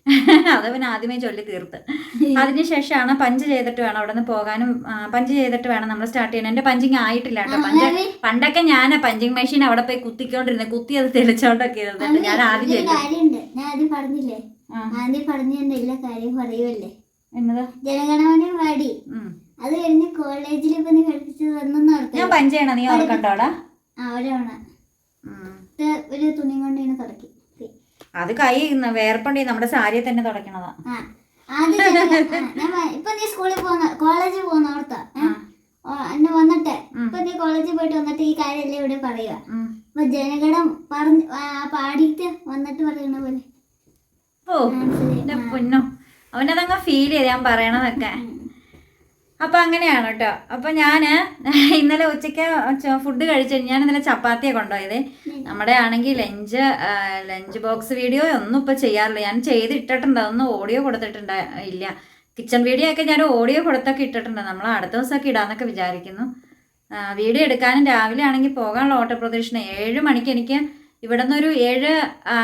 അത് പിന്നെ ആദ്യമേ ചൊല്ലി തീർത്ത്. അതിനുശേഷമാണ് പഞ്ച് ചെയ്തിട്ട് വേണം അവിടെ നിന്ന് പോകാനും പഞ്ച് ചെയ്തിട്ട് വേണം നമ്മൾ സ്റ്റാർട്ട് ചെയ്യണം. എന്റെ പഞ്ചിങ് ആയിട്ടില്ല കേട്ടോ. പഞ്ച് പണ്ടൊക്കെ ഞാൻ പഞ്ചിങ് മെഷീൻ അവിടെ പോയി കുത്തിക്കൊണ്ടിരുന്നത് കുത്തി അത് തെളിച്ചോണ്ടൊക്കെ ഇരുന്നിട്ട് ഞാൻ ആദ്യം ചെയ്തു ഞാൻ ആദ്യം പറഞ്ഞില്ലേ ആദ്യം പറഞ്ഞു തന്നെ എല്ലാ കാര്യം പറയുമല്ലേ ജനഗണമന പാടി അത് കഴിഞ്ഞ് കോളേജിൽ ഇപ്പൊ നീ കളിപ്പിച്ചത് വന്നെന്ന് ഞാൻ പഞ്ചേണ നീ ഒരവണ ഒരു തുണി കൊണ്ട് ഇങ്ങനെ തുടക്കി. അത് കൈ വേർപ്പണ്ടി നമ്മുടെ സാരിയെ തന്നെ തുടക്കണതാ. ഇപ്പൊ നീ സ്കൂളിൽ പോകുന്ന കോളേജിൽ പോകുന്ന ഓർത്ത. എന്നെ വന്നിട്ട്. ഇപ്പൊ നീ കോളേജിൽ പോയിട്ട് വന്നിട്ട് ഈ കാര്യമല്ലേ ഇവിടെ പറയുക ജനഗണം പറഞ്ഞ് പാടിയിട്ട് വന്നിട്ട് പറയണ പോലെ. ഓ. എന്റെ പൊന്നോ. അവനതങ്ങ് ഫീൽ ചെയ്ത് ഞാൻ പറയണതൊക്കെ. അപ്പൊ അങ്ങനെയാണ് കേട്ടോ അപ്പൊ ഞാൻ ഇന്നലെ ഉച്ചയ്ക്ക് ഫുഡ് കഴിച്ചു ഞാൻ ഇന്നലെ ചപ്പാത്തിയെ കൊണ്ടുപോയത്. നമ്മുടെ ആണെങ്കിൽ ലഞ്ച് ലഞ്ച് ബോക്സ് വീഡിയോ ഒന്നും ഇപ്പൊ ചെയ്യാറില്ല. ഞാൻ ചെയ്തിട്ടിട്ടുണ്ട്. അതൊന്നും ഓഡിയോ കൊടുത്തിട്ടുണ്ട് ഇല്ല. കിച്ചൺ വീഡിയോ ഒക്കെ ഞാൻ ഓഡിയോ കൊടുത്തൊക്കെ ഇട്ടിട്ടുണ്ട്. നമ്മൾ അടുത്ത ദിവസമൊക്കെ ഇടാന്നൊക്കെ വിചാരിക്കുന്നു. വീഡിയോ എടുക്കാനും രാവിലെ ആണെങ്കിൽ പോകാനുള്ള ഓട്ടോ പ്രദക്ഷിണ ഏഴ് മണിക്ക് എനിക്ക് ഇവിടെ നിന്നൊരു ഏഴ്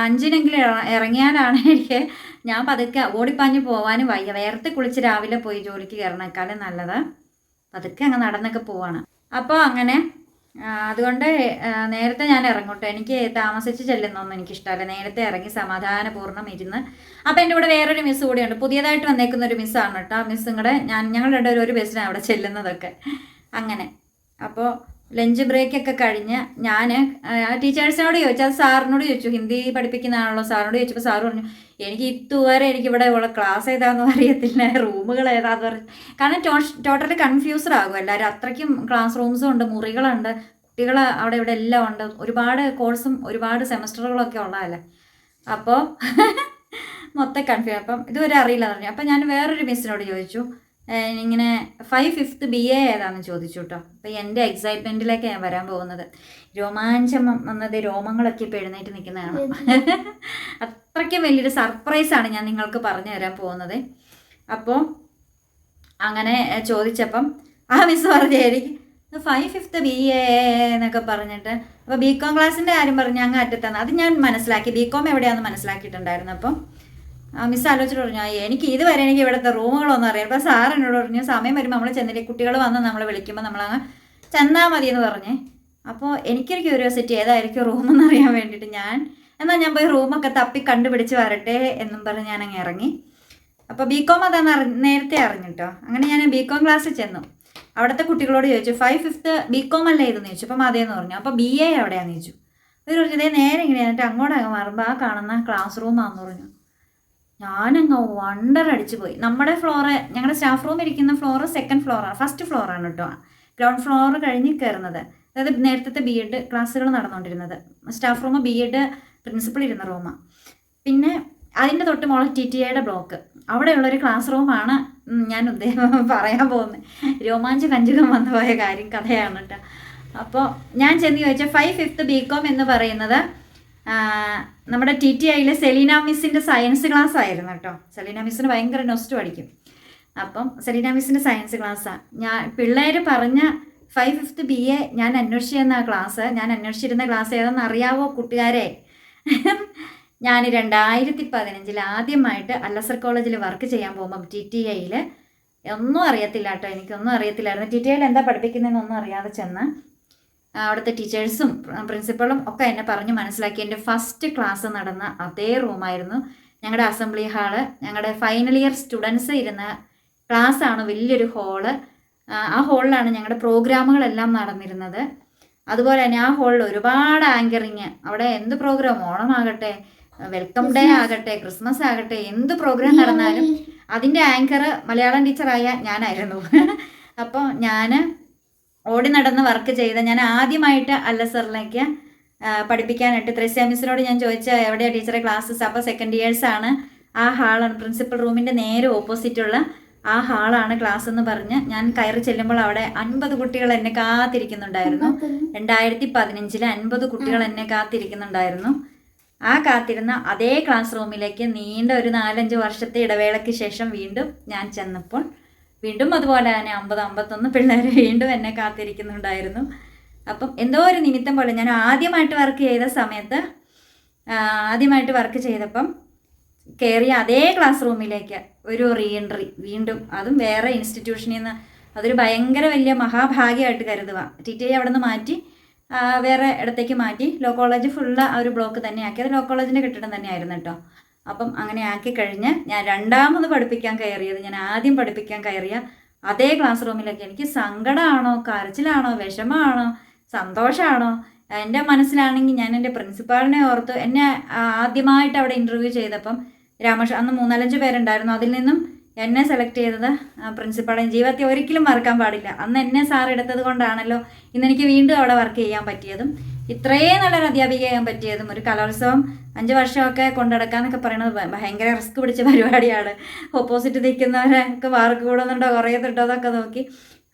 അഞ്ചിനെങ്കിലും ഇറങ്ങിയാലാണ് എനിക്ക് ഞാൻ പതുക്കെ ഓടിപ്പാഞ്ഞ് പോകാനും വയ്യ. വേർത്ത് കുളിച്ച് രാവിലെ പോയി ജോലിക്ക് കയറണേക്കാളും നല്ലത്. പതുക്കെ അങ്ങ് നടന്നൊക്കെ പോവാണ്. അപ്പോൾ അങ്ങനെ അതുകൊണ്ട് നേരത്തെ ഞാൻ ഇറങ്ങട്ടെ. എനിക്ക് താമസിച്ച് ചെല്ലുന്നൊന്നും എനിക്കിഷ്ടമല്ല. നേരത്തെ ഇറങ്ങി സമാധാനപൂർണം ഇരുന്ന്. അപ്പോൾ എന്റെ കൂടെ വേറൊരു മിസ് കൂടിയുണ്ട്. പുതിയതായിട്ട് വന്നേക്കുന്ന ഒരു മിസ്സാണ് കേട്ടോ. ആ മിസ്സും കൂടെ ഞാൻ ഞങ്ങളുടെ ഒരു ബസ്സിനാണ് അവിടെ ചെല്ലുന്നതൊക്കെ. അങ്ങനെ. അപ്പോൾ ലഞ്ച് ബ്രേക്ക് ഒക്കെ കഴിഞ്ഞ് ഞാൻ ടീച്ചേഴ്സിനോട് ചോദിച്ചു അത് സാറിനോട് ചോദിച്ചു. ഹിന്ദി പഠിപ്പിക്കുന്നതാണല്ലോ സാറിനോട് ചോദിച്ചപ്പോൾ സാറ് പറഞ്ഞു എനിക്ക് ഇതുവരെ എനിക്ക് ഇവിടെ ഉള്ള ക്ലാസ് ഏതാണെന്നും അറിയത്തില്ല റൂമുകൾ ഏതാന്ന് പറഞ്ഞു കാരണം ടോട്ടലി കൺഫ്യൂസ്ഡ് ആകും എല്ലാവരും അത്രയ്ക്കും ക്ലാസ് റൂംസും ഉണ്ട് മുറികളുണ്ട് കുട്ടികൾ അവിടെ ഇവിടെ എല്ലാം ഉണ്ട്. ഒരുപാട് കോഴ്സും ഒരുപാട് സെമസ്റ്ററുകളൊക്കെ ഉള്ളതല്ലേ. അപ്പോൾ മൊത്തം കൺഫ്യൂ അപ്പം ഇതുവരെ അറിയില്ല പറഞ്ഞു. അപ്പം ഞാൻ വേറൊരു മിസ്സിനോട് ചോദിച്ചു ഇങ്ങനെ ഫൈവ് ഫിഫ്ത്ത് ബി എ ഏതാണെന്ന് ചോദിച്ചു കേട്ടോ അപ്പം എന്റെ എക്സൈറ്റ്മെന്റിലേക്ക് ഞാൻ വരാൻ പോകുന്നത്. രോമാഞ്ചം വന്നത് രോമങ്ങളൊക്കെ ഇപ്പോൾ എഴുന്നേറ്റ് നിൽക്കുന്നതാണ്? അത്രയ്ക്കും വലിയൊരു സർപ്രൈസാണ് ഞാൻ നിങ്ങൾക്ക് പറഞ്ഞു തരാൻ പോകുന്നത്. അപ്പോൾ അങ്ങനെ ചോദിച്ചപ്പം ആ മിസ് പറഞ്ഞു എനിക്ക് ഫൈവ് ഫിഫ്ത്ത് ബി എ എന്നൊക്കെ പറഞ്ഞിട്ട് അപ്പോൾ ബി കോം ക്ലാസ്സിന്റെ കാര്യം പറഞ്ഞ് അങ്ങ് അറ്റത്താണ്. അത് ഞാൻ മനസ്സിലാക്കി. ബി കോം എവിടെയാണെന്ന് മനസ്സിലാക്കിയിട്ടുണ്ടായിരുന്നു അപ്പം. മിസ് ആലോചിച്ചിട്ട് പറഞ്ഞു "ആ, എനിക്ക് ഇതുവരെ എനിക്ക് ഇവിടുത്തെ റൂമുകളൊന്നും അറിയാം അപ്പോൾ സാർ എന്നോട് പറഞ്ഞു സമയം വരുമ്പോൾ നമ്മൾ ചെന്നില്ലേ കുട്ടികൾ വന്ന് നമ്മളെ വിളിക്കുമ്പോൾ നമ്മളങ്ങ് ചെന്നാൽ മതി എന്ന് പറഞ്ഞേ അപ്പോൾ എനിക്കൊരു ക്യൂരിയോസിറ്റി ഏതായിരിക്കും റൂമെന്ന് അറിയാൻ വേണ്ടിയിട്ട് ഞാൻ എന്നാൽ ഞാൻ പോയി റൂമൊക്കെ തപ്പി കണ്ടുപിടിച്ച് വരട്ടെ എന്നും പറഞ്ഞ് ഞാൻ അങ്ങ് ഇറങ്ങി. അപ്പോൾ ബി കോം അതാന്ന് അറി നേരത്തെ അറിഞ്ഞിട്ടോ. അങ്ങനെ ഞാൻ ബി കോം ക്ലാസ്സിൽ ചെന്നു. അവിടുത്തെ കുട്ടികളോട് ചോദിച്ചു ഫൈവ് ഫിഫ്ത്ത് ബി കോം അല്ലേ ഇതെന്ന് ചോദിച്ചു. അപ്പം അതേന്ന് പറഞ്ഞു. അപ്പോൾ ബി എ എവിടെയാന്ന് ചോദിച്ചു. അവർ പറഞ്ഞു ഇതേ നേരെ ഇങ്ങനെ എന്നിട്ട് അങ്ങോട്ട് അങ്ങ് മാറുമ്പോൾ ആ കാണുന്ന ക്ലാസ് റൂമാണെന്ന് പറഞ്ഞു. ഞാനങ്ങ് വണ്ടർ അടിച്ചു പോയി. നമ്മുടെ ഫ്ലോറ് ഞങ്ങളുടെ സ്റ്റാഫ് റൂം ഇരിക്കുന്ന ഫ്ലോറ് സെക്കൻഡ് ഫ്ലോറാണ് ഫസ്റ്റ് ഫ്ലോറാണ് കേട്ടോ ഗ്രൗണ്ട് ഫ്ലോർ കഴിഞ്ഞ് കയറുന്നത് അതായത് നേരത്തെ ബി എഡ് ക്ലാസ്സുകൾ നടന്നുകൊണ്ടിരുന്നത് staff room B Ed principal ഇരുന്ന റൂമാണ് പിന്നെ അതിന്റെ തൊട്ട് മോളെ ടി ടി എയുടെ ബ്ലോക്ക് അവിടെയുള്ളൊരു ക്ലാസ് റൂമാണ് ഞാൻ ഉദ്ദേശം പറയാൻ പോകുന്നത് രോമാഞ്ച കഞ്ചുകം വന്നു പോയ കാര്യം കഥയാണ് കേട്ടോ അപ്പോൾ ഞാൻ ചെന്ന് ചോദിച്ച ഫൈവ് ഫിഫ്ത്ത് ബി കോം എന്ന് പറയുന്നത് നമ്മുടെ ടി ടി ഐയിലെ സെലീന മിസ്സിന്റെ സയൻസ് ക്ലാസ് ആയിരുന്നു കേട്ടോ. സെലീന മിസ്സിന് ഭയങ്കര നൊസ്റ്റ് പഠിക്കും. അപ്പം സെലീന മിസ്സിന്റെ സയൻസ് ക്ലാസ്സാണ് ഞാൻ പിള്ളേർ പറഞ്ഞ ഫൈവ് ഫിഫ്ത്ത് ബി എ ഞാൻ അന്വേഷിച്ചിരുന്ന ക്ലാസ് ഞാൻ അന്വേഷിച്ചിരുന്ന ക്ലാസ് ഏതെന്ന് അറിയാവോ കൂട്ടുകാരെ? ഞാൻ രണ്ടായിരത്തി പതിനഞ്ചിൽ ആദ്യമായിട്ട് അല്ലസർ കോളേജിൽ വർക്ക് ചെയ്യാൻ പോകുമ്പം ടി ടി ഐയിൽ ഒന്നും അറിയത്തില്ല കേട്ടോ എനിക്കൊന്നും അറിയത്തില്ലായിരുന്നു. ടി ടി ഐയിൽ എന്താ പഠിപ്പിക്കുന്നതെന്നൊന്നും അറിയാതെ ചെന്ന് അവിടുത്തെ ടീച്ചേഴ്സും പ്രിൻസിപ്പളും ഒക്കെ എന്നെ പറഞ്ഞ് മനസ്സിലാക്കി. എന്റെ ഫസ്റ്റ് ക്ലാസ് നടന്ന അതേ റൂമായിരുന്നു ഞങ്ങളുടെ അസംബ്ലി ഹാൾ ഞങ്ങളുടെ ഫൈനൽ ഇയർ സ്റ്റുഡൻസ് ഇരുന്ന ക്ലാസ് ആണ് വലിയൊരു ഹോൾ ആ ഹോളിലാണ് ഞങ്ങളുടെ പ്രോഗ്രാമുകളെല്ലാം നടന്നിരുന്നത്. അതുപോലെ തന്നെ ആ ഹോളിൽ ഒരുപാട് ആങ്കറിങ് അവിടെ എന്ത് പ്രോഗ്രാം ഓണമാകട്ടെ വെൽക്കം ഡേ ആകട്ടെ ക്രിസ്മസ് ആകട്ടെ എന്ത് പ്രോഗ്രാം നടന്നാലും അതിന്റെ ആങ്കർ മലയാളം ടീച്ചറായ ഞാനായിരുന്നു. അപ്പോൾ ഞാൻ ഓടി നടന്ന് വർക്ക് ചെയ്ത ഞാൻ ആദ്യമായിട്ട് അല്ലസറിലേക്ക് പഠിപ്പിക്കാനായിട്ട് ത്രസ്യ മിസ്സിനോട് ഞാൻ ചോദിച്ച എവിടെയാണ് ടീച്ചറെ ക്ലാസ്സസ് അപ്പോൾ സെക്കൻഡ് ഇയേഴ്സ് ആണ്. ആ ഹാളാണ് പ്രിൻസിപ്പൽ റൂമിന്റെ നേരെ ഓപ്പോസിറ്റുള്ള ആ ഹാളാണ് ക്ലാസ് എന്ന് പറഞ്ഞ് ഞാൻ കയറി ചെല്ലുമ്പോൾ അവിടെ അൻപത് കുട്ടികൾ എന്നെ കാത്തിരിക്കുന്നുണ്ടായിരുന്നു. രണ്ടായിരത്തി പതിനഞ്ചിൽ അൻപത് കുട്ടികൾ എന്നെ കാത്തിരിക്കുന്നുണ്ടായിരുന്നു. ആ കാത്തിരുന്ന അതേ ക്ലാസ് റൂമിലേക്ക് നീണ്ട ഒരു നാലഞ്ച് വർഷത്തെ ഇടവേളയ്ക്ക് ശേഷം വീണ്ടും ഞാൻ ചെന്നപ്പോൾ വീണ്ടും അതുപോലെ തന്നെ അമ്പത് അമ്പത്തൊന്ന് പിള്ളേർ വീണ്ടും എന്നെ കാത്തിരിക്കുന്നുണ്ടായിരുന്നു. അപ്പം എന്തോ ഒരു നിമിത്തം പോലെ ഞാൻ ആദ്യമായിട്ട് വർക്ക് ചെയ്ത സമയത്ത് ആദ്യമായിട്ട് വർക്ക് ചെയ്തപ്പം കയറിയ അതേ ക്ലാസ് റൂമിലേക്ക് ഒരു റീഎൻട്രി വീണ്ടും. അതും വേറെ ഇൻസ്റ്റിറ്റ്യൂഷനിൽ നിന്ന് അതൊരു ഭയങ്കര വലിയ മഹാഭാഗ്യമായിട്ട് കരുതുക. ടി ടി ഐ അവിടെ നിന്ന് മാറ്റി വേറെ ഇടത്തേക്ക് മാറ്റി. ലോ കോളേജ് ഫുള്ള് ആ ഒരു ബ്ലോക്ക് തന്നെയാക്കി അത് ലോ കോളേജിന്റെ കെട്ടിടം തന്നെയായിരുന്നു കേട്ടോ അപ്പം അങ്ങനെ ആക്കി കഴിഞ്ഞ് ഞാൻ രണ്ടാമത് പഠിപ്പിക്കാൻ കയറിയത് ഞാൻ ആദ്യം പഠിപ്പിക്കാൻ കയറിയ അതേ ക്ലാസ് റൂമിലൊക്കെ എനിക്ക് സങ്കടമാണോ കരച്ചിലാണോ വിഷമമാണോ സന്തോഷമാണോ എന്റെ മനസ്സിലാണെങ്കിൽ ഞാൻ എന്റെ പ്രിൻസിപ്പാളിനെ ഓർത്ത് എന്നെ ആദ്യമായിട്ട് അവിടെ ഇന്റർവ്യൂ ചെയ്തപ്പം രാമക്ഷ അന്ന് മൂന്നാലഞ്ച് പേരുണ്ടായിരുന്നു. അതിൽ നിന്നും എന്നെ സെലക്ട് ചെയ്തത് പ്രിൻസിപ്പാളെ ജീവിതത്തിൽ ഒരിക്കലും മറക്കാൻ പാടില്ല. അന്ന് എന്നെ സാർ എടുത്തത് കൊണ്ടാണല്ലോ ഇന്ന് എനിക്ക് വീണ്ടും അവിടെ വർക്ക് ചെയ്യാൻ പറ്റിയതും ഇത്രയും നല്ലൊരു അധ്യാപികയാകാൻ പറ്റിയതും ഒരു കലോത്സവം അഞ്ച് വർഷമൊക്കെ കൊണ്ടുനടക്കാന്നൊക്കെ പറയുന്നത് ഭയങ്കര റിസ്ക് പിടിച്ച പരിപാടിയാണ്. ഓപ്പോസിറ്റ് നിൽക്കുന്നവരൊക്കെ മാർക്ക് കൂടുന്നുണ്ടോ കുറയുന്നുണ്ടോ അതൊക്കെ നോക്കി.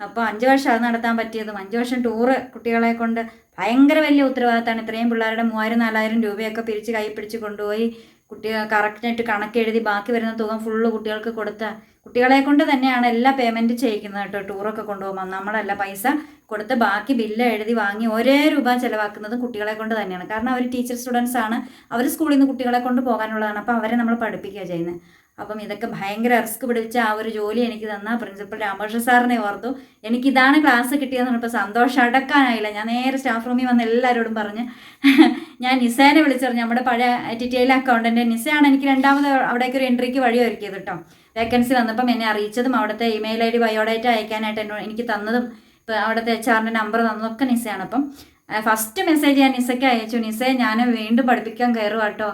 അപ്പോൾ അഞ്ച് വർഷം അത് നടത്താൻ പറ്റിയതും അഞ്ച് വർഷം ടൂറ് കുട്ടികളെ കൊണ്ട് ഭയങ്കര വലിയ ഉത്തരവാദിത്തമാണ്. ഇത്രയും പിള്ളേരുടെ മൂവായിരം നാലായിരം രൂപയൊക്കെ പിരിച്ച് കൈ പിടിച്ച് കൊണ്ടുപോയി കുട്ടികൾ കറക്റ്റായിട്ട് കണക്കെഴുതി ബാക്കി വരുന്ന തുക ഫുള്ള് കുട്ടികൾക്ക് കൊടുത്ത കുട്ടികളെ കൊണ്ട് തന്നെയാണ് എല്ലാ പേയ്മെന്റ് ചെയ്യിക്കുന്നത് കേട്ടോ. ടൂറൊക്കെ കൊണ്ടുപോകുമ്പോൾ നമ്മളല്ല പൈസ കൊടുത്ത് ബാക്കി ബില്ല് എഴുതി വാങ്ങി ഒരേ രൂപ ചിലവാക്കുന്നത് കുട്ടികളെ കൊണ്ട് തന്നെയാണ്. കാരണം അവർ ടീച്ചർ സ്റ്റുഡൻസ് ആണ്. അവർ സ്കൂളിൽ നിന്ന് കുട്ടികളെ കൊണ്ട് പോകാനുള്ളതാണ്. അപ്പോൾ അവരെ നമ്മൾ പഠിപ്പിക്കുക ചെയ്യുന്നത്. അപ്പം ഇതൊക്കെ ഭയങ്കര റിസ്ക് പിടിച്ച ആ ഒരു ജോലി എനിക്ക് തന്ന പ്രിൻസിപ്പൽ രാമകൃഷ്ണ സാറിനെ ഓർത്തു. എനിക്കിതാണ് ക്ലാസ് കിട്ടിയതെന്ന് പറഞ്ഞപ്പോൾ സന്തോഷം അടക്കാനായില്ല. ഞാൻ നേരെ സ്റ്റാഫ് റൂമിൽ വന്ന് എല്ലാവരോടും പറഞ്ഞ് ഞാൻ നിസേനെ വിളിച്ചറിഞ്ഞു. നമ്മുടെ പഴയ ടിറ്റയിലെ അക്കൗണ്ടന്റ് നിസയാണ് എനിക്ക് രണ്ടാമത് അവിടേക്ക് ഒരു എൻട്രിക്ക് വഴി ഒരുക്കിയത് കേട്ടോ. വേക്കൻസി വന്നപ്പം എന്നെ അറിയിച്ചതും അവിടുത്തെ ഇമെയിൽ ഐ ഡി ബയോഡേറ്റ അയക്കാനായിട്ട് എന്നോട് എനിക്ക് തന്നതും ഇപ്പോൾ അവിടുത്തെ എച്ച് ആറിന്റെ നമ്പർ തന്നതൊക്കെ നിസയാണ് അപ്പം ഫസ്റ്റ് മെസ്സേജ് ഞാൻ നിസയ്ക്ക് അയച്ചു. നിസയെ ഞാൻ വീണ്ടും പഠിപ്പിക്കാൻ കയറുക കേട്ടോ.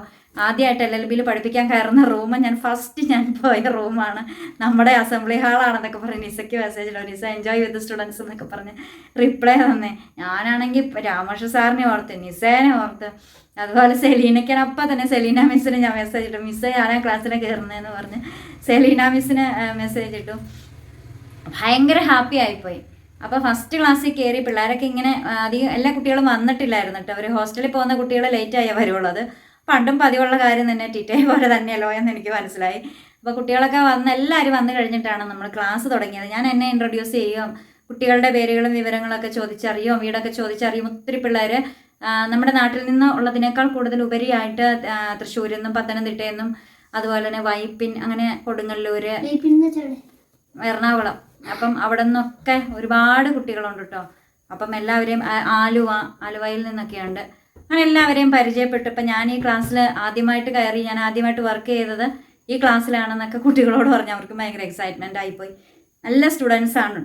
ആദ്യമായിട്ട് എൽ എൽ ബിയിൽ പഠിപ്പിക്കാൻ കയറുന്ന റൂം ഞാൻ ഫസ്റ്റ് ഞാൻ പോയ റൂമാണ് നമ്മുടെ അസംബ്ലി ഹാളാണെന്നൊക്കെ പറഞ്ഞ് നിസയ്ക്ക് മെസ്സേജ് ഇടും നിസ എൻജോയ് വിത്ത് സ്റ്റുഡൻസ് എന്നൊക്കെ പറഞ്ഞ് റിപ്ലൈ തന്നേ. ഞാനാണെങ്കിൽ രാമകൃഷ്ണ സാറിനെ ഓർത്ത് നിസേനെ ഓർത്ത് അതുപോലെ സെലീനയ്ക്കാണ് അപ്പം തന്നെ സെലീന മിസ്സിന് ഞാൻ മെസ്സേജ് ഇട്ടു. മിസ്സേ ഞാനാ ക്ലാസ്സിനെ കയറുന്നതെന്ന് പറഞ്ഞ് സെലീന മിസ്സിന് മെസ്സേജ് ഇട്ടു. ഭയങ്കര ഹാപ്പി ആയിപ്പോയി. അപ്പോൾ ഫസ്റ്റ് ക്ലാസ്സിൽ കയറി പിള്ളേരൊക്കെ ഇങ്ങനെ അധികം എല്ലാ കുട്ടികളും വന്നിട്ടില്ലായിരുന്നു കേട്ടോ അവർ ഹോസ്റ്റലിൽ പോകുന്ന കുട്ടികൾ ലേറ്റ് ആയേ വരുള്ളൂ. അത് പണ്ടും പതിവുള്ള കാര്യം തന്നെ ടിറ്റേ പോലെ തന്നെയല്ലോ എന്ന് എനിക്ക് മനസ്സിലായി. അപ്പോൾ കുട്ടികളൊക്കെ വന്ന് എല്ലാവരും വന്നു കഴിഞ്ഞിട്ടാണ് നമ്മൾ ക്ലാസ് തുടങ്ങിയത്. ഞാൻ എന്നെ ഇൻട്രൊഡ്യൂസ് ചെയ്യും കുട്ടികളുടെ പേരുകളും വിവരങ്ങളൊക്കെ ചോദിച്ചറിയും വീടൊക്കെ ചോദിച്ചറിയും ഒത്തിരി പിള്ളേർ നമ്മുടെ നാട്ടിൽ നിന്ന് ഉള്ളതിനേക്കാൾ കൂടുതൽ ഉപരിയായിട്ട് തൃശ്ശൂരിൽ നിന്നും പത്തനംതിട്ടയിൽ നിന്നും അതുപോലെ തന്നെ വൈപ്പിൻ അങ്ങനെ കൊടുങ്ങല്ലൂർ എറണാകുളം. അപ്പം അവിടെ നിന്നൊക്കെ ഒരുപാട് കുട്ടികളുണ്ട് കേട്ടോ അപ്പം എല്ലാവരെയും ആലുവ ആലുവയിൽ നിന്നൊക്കെയുണ്ട്. അങ്ങനെ എല്ലാവരെയും പരിചയപ്പെട്ടു. ഇപ്പം ഞാൻ ഈ ക്ലാസ്സിൽ ആദ്യമായിട്ട് കയറി ഞാൻ ആദ്യമായിട്ട് വർക്ക് ചെയ്തത് ഈ ക്ലാസ്സിലാണെന്നൊക്കെ കുട്ടികളോട് പറഞ്ഞു അവർക്ക് ഭയങ്കര എക്സൈറ്റ്മെന്റ് ആയിപ്പോയി. നല്ല സ്റ്റുഡൻസ് ആണ്.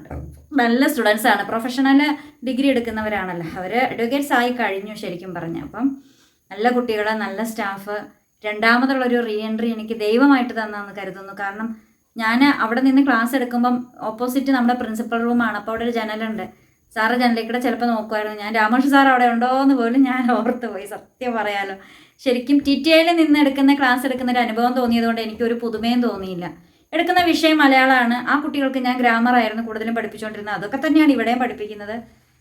നല്ല സ്റ്റുഡൻസ് ആണ്. പ്രൊഫഷണൽ ഡിഗ്രി എടുക്കുന്നവരാണല്ലോ. അവർ അഡ്വക്കേറ്റ്സ് ആയി കഴിഞ്ഞു ശരിക്കും പറഞ്ഞു. അപ്പം നല്ല കുട്ടികൾ നല്ല സ്റ്റാഫ് രണ്ടാമതുള്ളൊരു റീ എൻട്രി എനിക്ക് ദൈവമായിട്ട് തന്നെന്ന് കരുതുന്നു. കാരണം ഞാൻ അവിടെ നിന്ന് ക്ലാസ് എടുക്കുമ്പം ഓപ്പോസിറ്റ് നമ്മുടെ പ്രിൻസിപ്പൽ റൂമാണ് അപ്പോൾ അവിടെ ഒരു ജനലുണ്ട്. സാറ് ജനലിൽ കൂടെ ചിലപ്പോൾ നോക്കുമായിരുന്നു ഞാൻ രാമകൃഷ്ണ സാർ അവിടെ ഉണ്ടോ എന്ന് പോലും ഞാൻ ഓർത്ത് പോയി സത്യം പറയാലോ. ശരിക്കും ടി ടി ഐയിൽ നിന്ന് എടുക്കുന്ന ക്ലാസ് എടുക്കുന്ന ഒരു അനുഭവം തോന്നിയതുകൊണ്ട് എനിക്കൊരു പുതുമയും തോന്നിയില്ല. എടുക്കുന്ന വിഷയം മലയാളമാണ്. ആ കുട്ടികൾക്ക് ഞാൻ ഗ്രാമർ ആയിരുന്നു കൂടുതലും പഠിപ്പിച്ചുകൊണ്ടിരുന്നത് അതൊക്കെ തന്നെയാണ് ഇവിടെയും പഠിപ്പിക്കുന്നത്.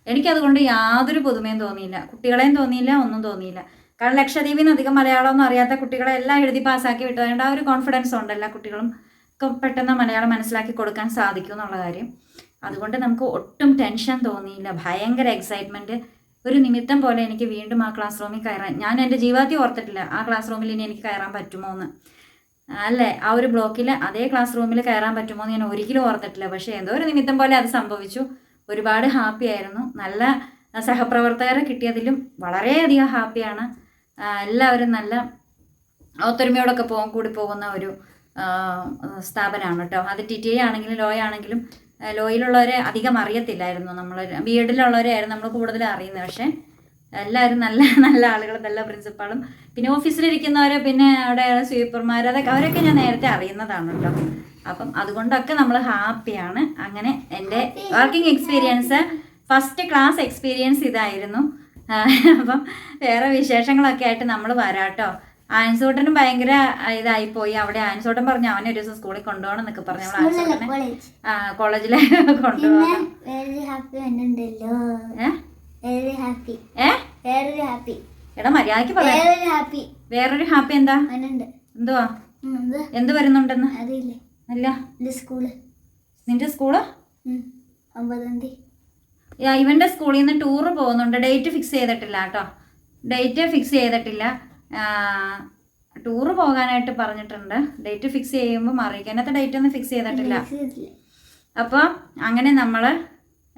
എനിക്കതുകൊണ്ട് യാതൊരു പുതുമയും തോന്നിയില്ല. കുട്ടികളെയും തോന്നിയില്ല ഒന്നും തോന്നിയില്ല. കാരണം ലക്ഷദ്വീപിൽ നിന്ന് അധികം മലയാളമൊന്നും അറിയാത്ത കുട്ടികളെ എല്ലാം എഴുതി പാസ്സാക്കി വിട്ടതുകൊണ്ട് ആ ഒരു കോൺഫിഡൻസ് ഉണ്ട് എല്ലാ കുട്ടികളും പെട്ടെന്ന് മലയാളം മനസ്സിലാക്കി കൊടുക്കാൻ സാധിക്കും എന്നുള്ള കാര്യം. അതുകൊണ്ട് നമുക്ക് ഒട്ടും ടെൻഷൻ തോന്നിയില്ല. ഭയങ്കര എക്സൈറ്റ്മെന്റ് ഒരു നിമിത്തം പോലെ എനിക്ക് വീണ്ടും ആ ക്ലാസ് റൂമിൽ കയറാൻ ഞാൻ എന്റെ ജീവിതത്തിൽ ഓർത്തിട്ടില്ല ആ ക്ലാസ് റൂമിൽ ഇനി എനിക്ക് കയറാൻ പറ്റുമോ എന്ന് അല്ലേ? ആ ഒരു ബ്ലോക്കിൽ അതേ ക്ലാസ് റൂമിൽ കയറാൻ പറ്റുമോ എന്ന് ഞാൻ ഒരിക്കലും ഓർത്തിട്ടില്ല. പക്ഷേ എന്തോ ഒരു നിമിത്തം പോലെ അത് സംഭവിച്ചു. ഒരുപാട് ഹാപ്പി ആയിരുന്നു. നല്ല സഹപ്രവർത്തകരെ കിട്ടിയതിലും വളരെയധികം ഹാപ്പിയാണ് എല്ലാവരും നല്ല ഒത്തൊരുമയോടൊക്കെ പോകും കൂടി പോകുന്ന ഒരു സ്ഥാപനമാണ് കേട്ടോ. അത് ടി ടി ഐ ആണെങ്കിലും ലോ ആണെങ്കിലും ലോയിലുള്ളവരെ അധികം അറിയത്തില്ലായിരുന്നു നമ്മൾ ബി എഡിലുള്ളവരെയായിരുന്നു നമ്മൾ കൂടുതൽ അറിയുന്നത്. പക്ഷേ എല്ലാവരും നല്ല നല്ല ആളുകൾ നല്ല പ്രിൻസിപ്പാളും പിന്നെ ഓഫീസിലിരിക്കുന്നവരെ പിന്നെ അവിടെ സ്വീപ്പർമാർ അതൊക്കെ അവരൊക്കെ ഞാൻ നേരത്തെ അറിയുന്നതാണ് കേട്ടോ. അപ്പം അതുകൊണ്ടൊക്കെ നമ്മൾ ഹാപ്പിയാണ്. അങ്ങനെ എന്റെ working experience first class experience ഇതായിരുന്നു. അപ്പം വേറെ വിശേഷങ്ങളൊക്കെ ആയിട്ട് നമ്മൾ വരാട്ടോ ആൻസോട്ടനും ഭയങ്കര പോയി അവിടെ ആൻസോട്ടൻ പറഞ്ഞു അവനെ ഒരു ദിവസം സ്കൂളിൽ കൊണ്ടുപോകണം എന്നൊക്കെ പറഞ്ഞു. കോളേജിലെ ആൻസോട്ടനെ കൊണ്ടുപോകണം. എടാ മര്യാദയ്ക്ക് പറയാം വേറൊരു ഹാപ്പി എന്താ? എന്തുവാ? എന്ത് വരുന്നുണ്ടെന്ന്? അല്ല നിന്റെ സ്കൂൾ. ഒമ്പതാം തീയതി. ഇവന്റെ സ്കൂളിൽ നിന്ന് ടൂറ് പോകുന്നുണ്ട്. ഡേറ്റ് ഫിക്സ് ചെയ്തിട്ടില്ല കേട്ടോ. ഡേറ്റ് ഫിക്സ് ചെയ്തിട്ടില്ല. ടൂറ് പോകാനായിട്ട് പറഞ്ഞിട്ടുണ്ട്. ഡേറ്റ് ഫിക്സ് ചെയ്യുമ്പോൾ അറിയിക്കാം ഡേറ്റ് ഒന്നും ഫിക്സ് ചെയ്തിട്ടില്ല. അപ്പോൾ അങ്ങനെ നമ്മൾ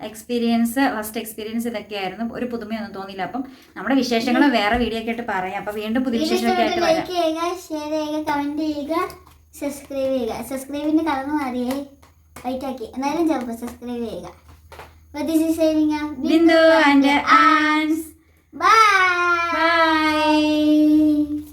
എക്സ്പീരിയൻസ് ഫസ്റ്റ് എക്സ്പീരിയൻസ് ഇതൊക്കെയായിരുന്നു. ഒരു പുതുമയൊന്നും തോന്നിയില്ല. അപ്പം നമ്മുടെ വിശേഷങ്ങൾ വേറെ വീഡിയോ ഒക്കെ ആയിട്ട് പറയാം. അപ്പം വീണ്ടും പുതിയ വിശേഷങ്ങളൊക്കെ വിശേഷമൊക്കെ ആയിട്ട് വരാം. ലൈക്ക് ചെയ്യുക ഷെയർ ചെയ്യുക കമന്റ് ചെയ്യുക. സബ്സ്ക്രൈബ് ചെയ്യുക സബ്സ്ക്രൈബിന്റെ കളർ മാറിയേ. വൈറ്റ് ആക്കി. എന്നാലും ചിലപ്പോൾ സബ്സ്ക്രൈബ് ചെയ്യുക. ബിന്ദു ആൻഡ് ആൻസ് Bye. Bye.